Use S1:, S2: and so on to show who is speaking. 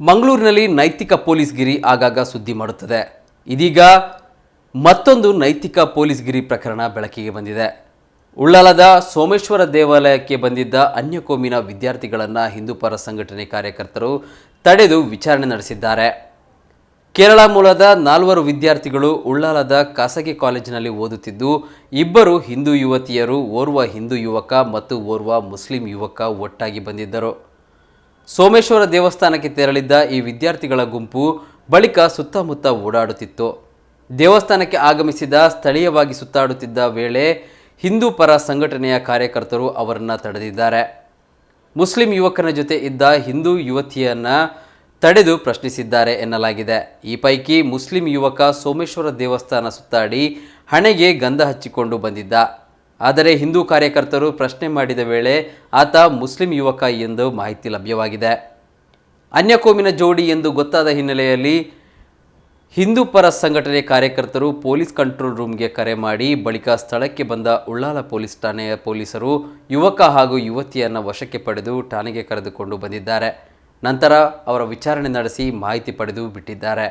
S1: ಮಂಗಳೂರಿನಲ್ಲಿ ನೈತಿಕ ಪೊಲೀಸ್ ಗಿರಿ ಆಗಾಗ ಸುದ್ದಿ ಮಾಡುತ್ತದೆ. ಇದೀಗ ಮತ್ತೊಂದು ನೈತಿಕ ಪೊಲೀಸ್ ಗಿರಿ ಪ್ರಕರಣ ಬೆಳಕಿಗೆ ಬಂದಿದೆ. ಉಳ್ಳಾಲದ ಸೋಮೇಶ್ವರ ದೇವಾಲಯಕ್ಕೆ ಬಂದಿದ್ದ ಅನ್ಯಕೋಮಿನ ವಿದ್ಯಾರ್ಥಿಗಳನ್ನು ಹಿಂದೂಪರ ಸಂಘಟನೆ ಕಾರ್ಯಕರ್ತರು ತಡೆದು ವಿಚಾರಣೆ ನಡೆಸಿದ್ದಾರೆ. ಕೇರಳ ಮೂಲದ ನಾಲ್ವರು ವಿದ್ಯಾರ್ಥಿಗಳು ಉಳ್ಳಾಲದ ಖಾಸಗಿ ಕಾಲೇಜಿನಲ್ಲಿ ಓದುತ್ತಿದ್ದು, ಇಬ್ಬರು ಹಿಂದೂ ಯುವತಿಯರು ಓರ್ವ ಹಿಂದೂ ಯುವಕ ಮತ್ತು ಓರ್ವ ಮುಸ್ಲಿಂ ಯುವಕ ಒಟ್ಟಾಗಿ ಬಂದಿದ್ದರು. ಸೋಮೇಶ್ವರ ದೇವಸ್ಥಾನಕ್ಕೆ ತೆರಳಿದ್ದ ಈ ವಿದ್ಯಾರ್ಥಿಗಳ ಗುಂಪು ಬಳಿಕ ಸುತ್ತಮುತ್ತ ಓಡಾಡುತ್ತಿತ್ತು. ದೇವಸ್ಥಾನಕ್ಕೆ ಆಗಮಿಸಿದ ಸ್ಥಳೀಯವಾಗಿ ಸುತ್ತಾಡುತ್ತಿದ್ದ ವೇಳೆ ಹಿಂದೂ ಪರ ಸಂಘಟನೆಯ ಕಾರ್ಯಕರ್ತರು ಅವರನ್ನು ತಡೆದಿದ್ದಾರೆ. ಮುಸ್ಲಿಂ ಯುವಕನ ಜೊತೆ ಇದ್ದ ಹಿಂದೂ ಯುವತಿಯನ್ನು ತಡೆದು ಪ್ರಶ್ನಿಸಿದ್ದಾರೆ ಎನ್ನಲಾಗಿದೆ. ಈ ಪೈಕಿ ಮುಸ್ಲಿಂ ಯುವಕ ಸೋಮೇಶ್ವರ ದೇವಸ್ಥಾನ ಸುತ್ತಾಡಿ ಹಣೆಗೆ ಗಂಧ ಹಚ್ಚಿಕೊಂಡು ಬಂದಿದ್ದ. ಆದರೆ ಹಿಂದೂ ಕಾರ್ಯಕರ್ತರು ಪ್ರಶ್ನೆ ಮಾಡಿದ ವೇಳೆ ಆತ ಮುಸ್ಲಿಂ ಯುವಕ ಎಂದು ಮಾಹಿತಿ ಲಭ್ಯವಾಗಿದೆ. ಅನ್ಯಕೋಮಿನ ಜೋಡಿ ಎಂದು ಗೊತ್ತಾದ ಹಿನ್ನೆಲೆಯಲ್ಲಿ ಹಿಂದೂ ಪರ ಸಂಘಟನೆ ಕಾರ್ಯಕರ್ತರು ಪೊಲೀಸ್ ಕಂಟ್ರೋಲ್ ರೂಮ್ಗೆ ಕರೆ ಮಾಡಿ ಬಳಿಕ ಸ್ಥಳಕ್ಕೆ ಬಂದ ಉಳ್ಳಾಲ ಪೊಲೀಸ್ ಠಾಣೆಯ ಪೊಲೀಸರು ಯುವಕ ಹಾಗೂ ಯುವತಿಯನ್ನು ವಶಕ್ಕೆ ಪಡೆದು ಠಾಣೆಗೆ ಕರೆದುಕೊಂಡು ಬಂದಿದ್ದಾರೆ. ನಂತರ ಅವರ ವಿಚಾರಣೆ ನಡೆಸಿ ಮಾಹಿತಿ ಪಡೆದು ಬಿಟ್ಟಿದ್ದಾರೆ.